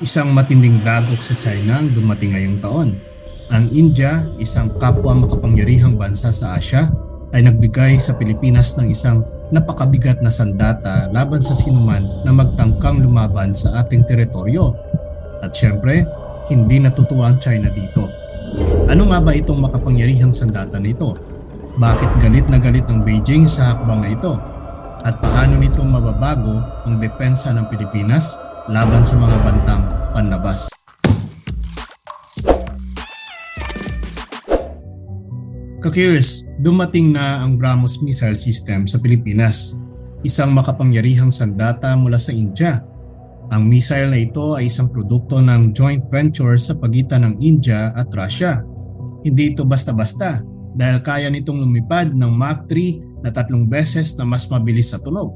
Isang matinding dagok sa China ang dumating ngayong taon. Ang India, isang kapwa makapangyarihang bansa sa Asya, ay nagbigay sa Pilipinas ng isang napakabigat na sandata laban sa sinuman na magtangkang lumaban sa ating teritoryo. At syempre, hindi natutuwa ang China dito. Ano nga ba itong makapangyarihang sandata nito? Bakit galit na galit ang Beijing sa hakbang na ito? At paano nitong mababago ang depensa ng Pilipinas laban sa mga bantang panlabas? Kakirious, dumating na ang BrahMos missile system sa Pilipinas, isang makapangyarihang sandata mula sa India. Ang missile na ito ay isang produkto ng joint venture sa pagitan ng India at Russia. Hindi ito basta-basta dahil kaya nitong lumipad ng Mach 3 na tatlong beses na mas mabilis sa tunog.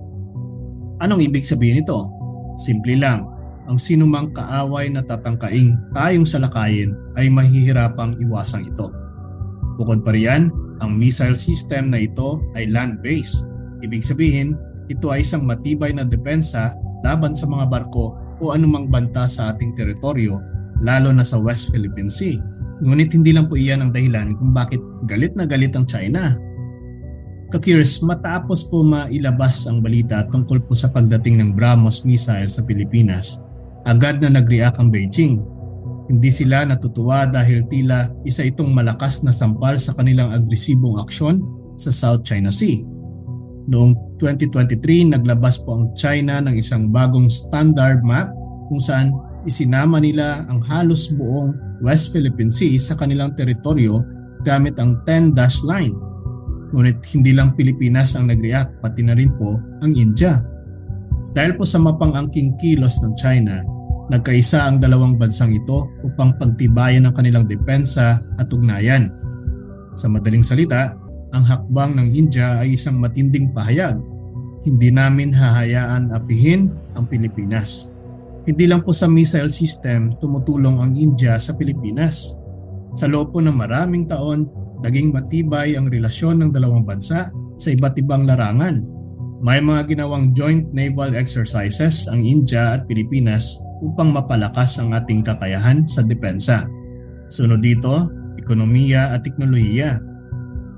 Anong ibig sabihin nito? Simple lang, ang sinumang kaaway na tatangkaing tayong salakayin ay mahihirapang iwasang ito. Bukod pa riyan, ang missile system na ito ay land-based. Ibig sabihin, ito ay isang matibay na depensa laban sa mga barko o anumang banta sa ating teritoryo, lalo na sa West Philippine Sea. Ngunit hindi lang po iyan ang dahilan kung bakit galit na galit ang China. Kakirious, matapos po mailabas ang balita tungkol po sa pagdating ng BrahMos missile sa Pilipinas, agad na nag-react ang Beijing hindi sila natutuwa dahil tila isa itong malakas na sampal sa kanilang agresibong aksyon sa South China Sea. Noong 2023, naglabas po ang China ng isang bagong standard map kung saan isinama nila ang halos buong West Philippine Sea sa kanilang teritoryo gamit ang 10-dash line. Ngunit hindi lang Pilipinas ang nag-react, pati na rin po ang India. Dahil po sa mapang-angking kilos ng China, Nagkaisa ang dalawang bansang ito upang pagtibayan ang kanilang depensa at ugnayan. Sa madaling salita, ang hakbang ng India ay isang matinding pahayag. Hindi namin hahayaan apihin ang Pilipinas. Hindi lang po sa missile system tumutulong ang India sa Pilipinas. Sa loob po ng maraming taon, naging matibay ang relasyon ng dalawang bansa sa iba't ibang larangan. May mga ginawang joint naval exercises ang India at Pilipinas upang mapalakas ang ating kakayahan sa depensa. Sunod dito, ekonomiya at teknolohiya.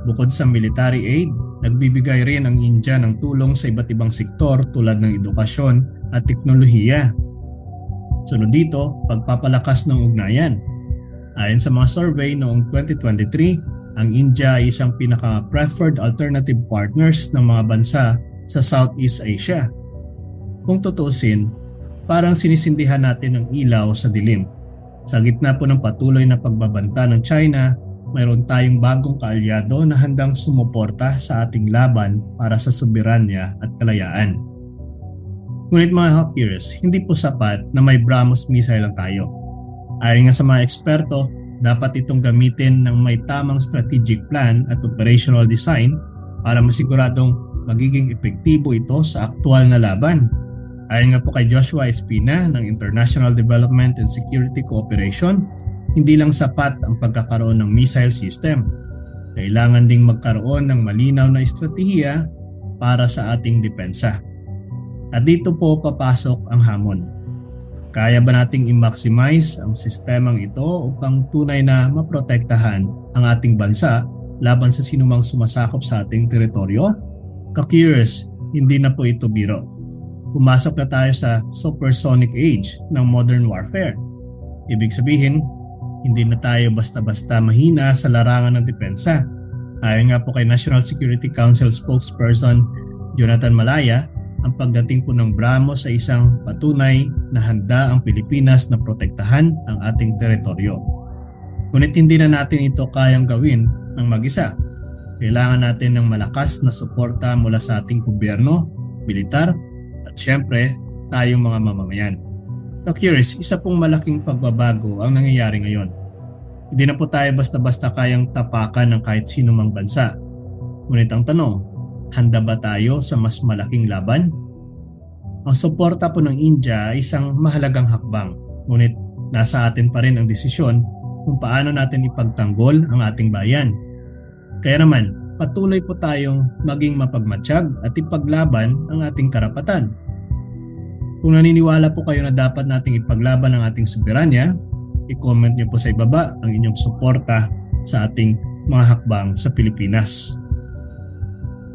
Bukod sa military aid, nagbibigay rin ang India ng tulong sa iba't ibang sektor tulad ng edukasyon at teknolohiya. Sunod dito, pagpapalakas ng ugnayan. Ayon sa mga survey noong 2023, ang India ay isang pinaka-preferred alternative partners ng mga bansa sa Southeast Asia. Kung tutusin, parang sinisindihan natin ng ilaw sa dilim. Sa gitna po ng patuloy na pagbabanta ng China, mayroon tayong bagong kaalyado na handang sumuporta sa ating laban para sa soberanya at kalayaan. Ngunit mga Hawkers, hindi po sapat na may BrahMos missile lang tayo. Ayon nga sa mga eksperto, dapat itong gamitin ng may tamang strategic plan at operational design para masiguradong magiging epektibo ito sa aktual na laban Ayon nga po kay Joshua Espina ng International Development and Security Cooperation, hindi lang sapat ang pagkakaroon ng missile system. Kailangan ding magkaroon ng malinaw na estratehiya para sa ating depensa. At dito po papasok ang hamon. Kaya ba nating i-maximize ang sistemang ito upang tunay na maprotektahan ang ating bansa laban sa sinumang sumasakop sa ating teritoryo? Ka-curious, hindi na po ito biro pumasok na tayo sa supersonic age ng modern warfare. Ibig sabihin, hindi na tayo basta-basta mahina sa larangan ng depensa. Ayon nga po kay National Security Council spokesperson Jonathan Malaya, ang pagdating po ng BRAMOS sa isang patunay na handa ang Pilipinas na protektahan ang ating teritoryo. Ngunit hindi na natin ito kayang gawin ng mag-isa. Kailangan natin ng malakas na suporta mula sa ating gobyerno, militar Siyempre, tayong mga mamamayan. So curious, isa pong malaking pagbabago ang nangyayari ngayon. Hindi na po tayo basta-basta kayang tapakan ng kahit sino mang bansa. Ngunit ang tanong, handa ba tayo sa mas malaking laban? Ang suporta po ng India ay isang mahalagang hakbang. Ngunit nasa atin pa rin ang desisyon kung paano natin ipagtanggol ang ating bayan. Kaya naman, patuloy po tayong maging mapagmatsyag at ipaglaban ang ating karapatan Kung naniniwala po kayo na dapat nating ipaglaban ang ating soberanya, i-comment niyo po sa ibaba ang inyong suporta sa ating mga hakbang sa Pilipinas.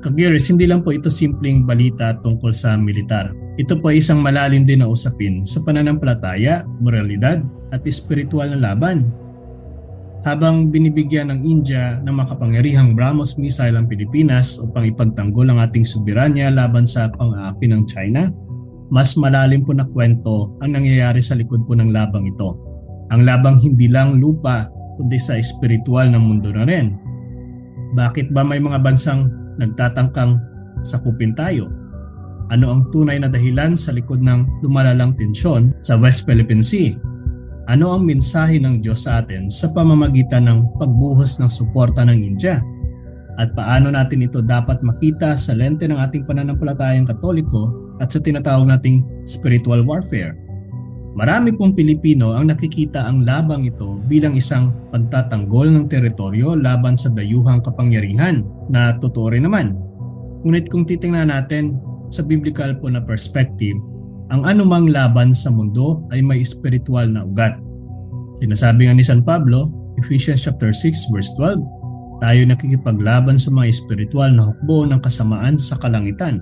Kagiris, hindi lang po ito simpleng balita tungkol sa militar. Ito po ay isang malalim din na usapin sa pananampalataya, moralidad at espiritual na laban. Habang binibigyan ng India ng makapangyarihang BrahMos missile ang Pilipinas upang ipagtanggol ang ating soberanya laban sa pang-aapi ng China, mas malalim po na kwento ang nangyayari sa likod po ng labang ito. Ang labang hindi lang lupa kundi sa espiritual ng mundo na rin. Bakit ba may mga bansang nagtatangkang sakupin tayo? Ano ang tunay na dahilan sa likod ng lumalalang tensyon sa West Philippine Sea? Ano ang mensahe ng Diyos sa atin sa pamamagitan ng pagbuhos ng suporta ng India? At paano natin ito dapat makita sa lente ng ating pananampalatayang katoliko at sa tinatawag nating spiritual warfare? Marami pong Pilipino ang nakikita ang labang ito bilang isang pagtatanggol ng teritoryo laban sa dayuhang kapangyarihan na totoo rin naman. Ngunit kung titingnan natin sa biblical po na perspective, ang anumang laban sa mundo ay may spiritual na ugat. Sinasabi nga ni San Pablo, Ephesians chapter 6 verse 12, tayo nakikipaglaban sa mga espiritual na hukbo ng kasamaan sa kalangitan.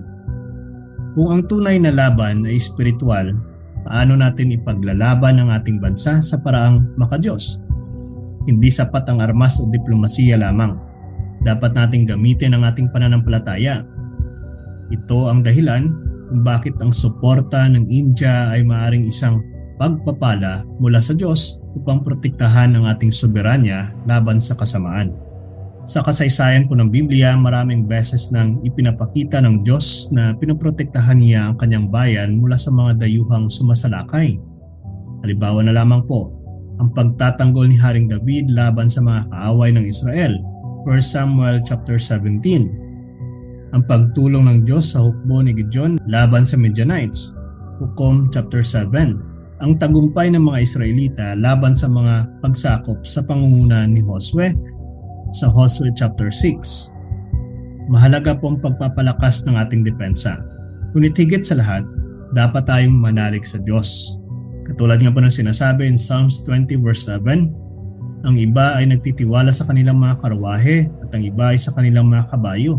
Kung ang tunay na laban ay espiritual, paano natin ipaglalaban ang ating bansa sa paraang makadiyos? Hindi sapat ang armas o diplomasiya lamang. Dapat nating gamitin ang ating pananampalataya. Ito ang dahilan kung bakit ang suporta ng India ay maaring isang pagpapala mula sa Diyos upang protektahan ang ating soberanya laban sa kasamaan. Sa kasaysayan po ng Biblia, maraming beses nang ipinapakita ng Diyos na pinoprotektahan niya ang kanyang bayan mula sa mga dayuhang sumasalakay. Halimbawa na lamang po, ang pagtatanggol ni Haring David laban sa mga kaaway ng Israel, 1 Samuel chapter 17. Ang pagtulong ng Diyos sa hukbo ni Gideon laban sa Midianites, Hukom chapter 7. Ang tagumpay ng mga Israelita laban sa mga pagsakop sa pangunguna ni Josue sa Hosea chapter 6. Mahalaga po ang pagpapalakas ng ating depensa. Ngunit higit sa lahat, dapat tayong manalig sa Diyos. Katulad nga po ng sinasabi in Psalms 20 verse 7, ang iba ay nagtitiwala sa kanilang mga karwahe at ang iba ay sa kanilang mga kabayo.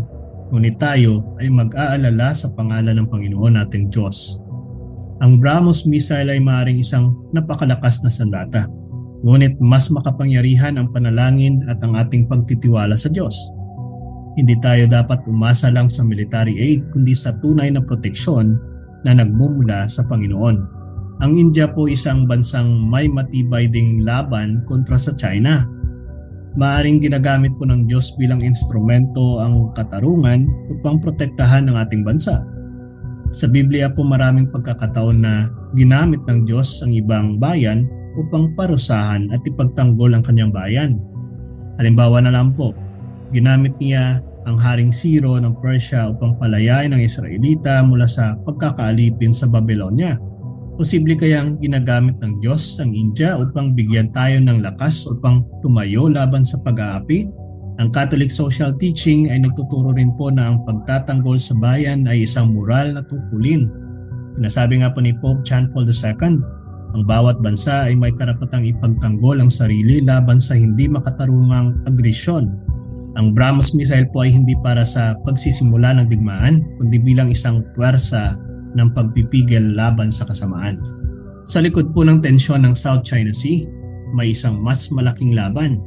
Ngunit tayo ay mag-aalala sa pangalan ng Panginoon nating Diyos. Ang BrahMos missile ay maaaring isang napakalakas na sandata Ngunit mas makapangyarihan ang panalangin at ang ating pagtitiwala sa Diyos. Hindi tayo dapat umasa lang sa military aid kundi sa tunay na proteksyon na nagmumula sa Panginoon. Ang India po isang bansang may matibay ding laban kontra sa China. Maaring ginagamit po ng Diyos bilang instrumento ang katarungan upang protektahan ang ating bansa. Sa Biblia po maraming pagkakataon na ginamit ng Diyos ang ibang bayan upang parusahan at ipagtanggol ang kanyang bayan. Halimbawa na lang po, ginamit niya ang Haring Siro ng Persia upang palayain ang Israelita mula sa pagkakaalipin sa Babylonia. Posible kayang ginagamit ng Diyos ang India upang bigyan tayo ng lakas upang tumayo laban sa pag-aapi? Ang Catholic social teaching ay nagtuturo rin po na ang pagtatanggol sa bayan ay isang moral na tungkulin. Sinasabi nga po ni Pope John Paul II, ang bawat bansa ay may karapatang ipagtanggol ang sarili laban sa hindi makatarungang agresyon. Ang BrahMos missile po ay hindi para sa pagsisimula ng digmaan, kundi bilang isang puwersa ng pagpipigil laban sa kasamaan. Sa likod po ng tensyon ng South China Sea, may isang mas malaking laban,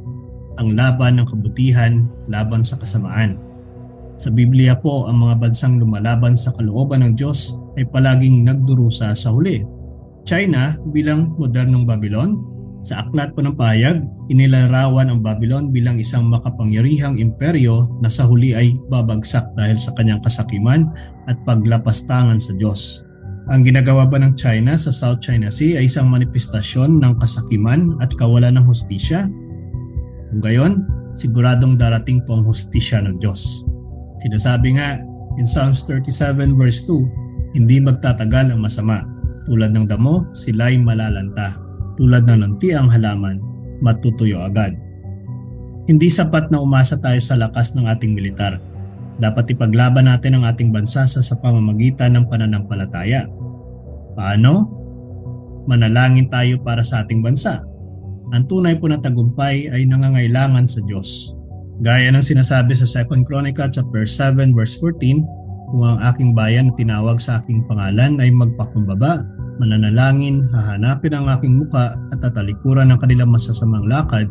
ang laban ng kabutihan laban sa kasamaan. Sa Biblia po, ang mga bansang lumalaban sa kalooban ng Diyos ay palaging nagdurusa sa huli China bilang modernong Babylon. Sa aklat po ng payag, inilarawan ang Babylon bilang isang makapangyarihang imperyo na sa huli ay babagsak dahil sa kanyang kasakiman at paglapastangan sa Diyos. Ang ginagawa ba ng China sa South China Sea ay isang manifestasyon ng kasakiman at kawalan ng hustisya? Kung gayon, siguradong darating po ang hustisya ng Diyos. Sinasabi nga in Psalms 37 verse 2, hindi magtatagal ang masama tulad ng damo, sila'y malalanta. Tulad ng nantiang halaman, matutuyo agad. Hindi sapat na umasa tayo sa lakas ng ating militar. Dapat ipaglaban natin ang ating bansa sa, sa pamamagitan ng pananampalataya. Paano? Manalangin tayo para sa ating bansa. Ang tunay po na tagumpay ay nangangailangan sa Diyos. Gaya ng sinasabi sa 2 Chronica chapter 7 verse 14, kung ang aking bayan na tinawag sa aking pangalan ay magpakumbaba, mananalangin, hahanapin ang aking muka at tatalikuran ng kanilang masasamang lakad,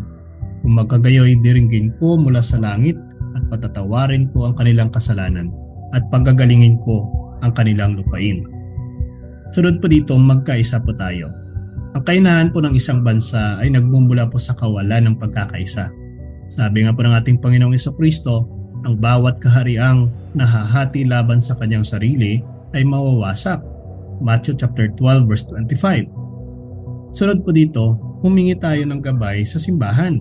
kung magkagayoy diringgin ko mula sa langit at patatawarin ko ang kanilang kasalanan at pagagalingin ko ang kanilang lupain. Sunod po dito, magkaisa po tayo. Ang kainahan po ng isang bansa ay nagmumula po sa kawalan ng pagkakaisa. Sabi nga po ng ating Panginoong Kristo, ang bawat kahariang nahahati laban sa kanyang sarili ay mawawasak. Matthew chapter 12 verse 25. Sunod po dito, humingi tayo ng gabay sa simbahan.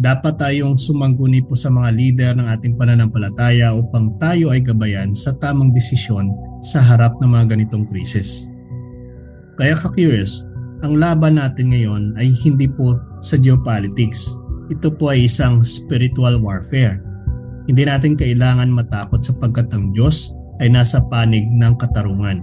Dapat tayong sumangguni po sa mga lider ng ating pananampalataya upang tayo ay gabayan sa tamang desisyon sa harap ng mga ganitong krisis. Kaya ka-curious, ang laban natin ngayon ay hindi po sa geopolitics. Ito po ay isang spiritual warfare. Hindi natin kailangan matakot sapagkat ang Diyos ay nasa panig ng katarungan.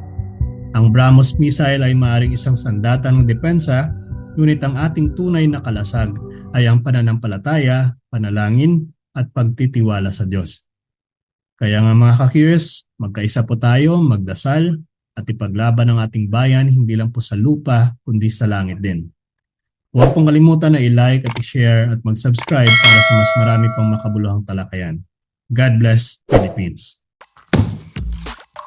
Ang BrahMos missile ay maaaring isang sandata ng depensa, ngunit ang ating tunay na kalasag ay ang pananampalataya, panalangin, at pagtitiwala sa Diyos. Kaya nga mga ka-curious, magkaisa po tayo, magdasal, at ipaglaban ang ating bayan hindi lang po sa lupa, kundi sa langit din. Huwag pong kalimutan na i-like at i-share at mag-subscribe para sa mas marami pang makabuluhang talakayan. God bless Philippines.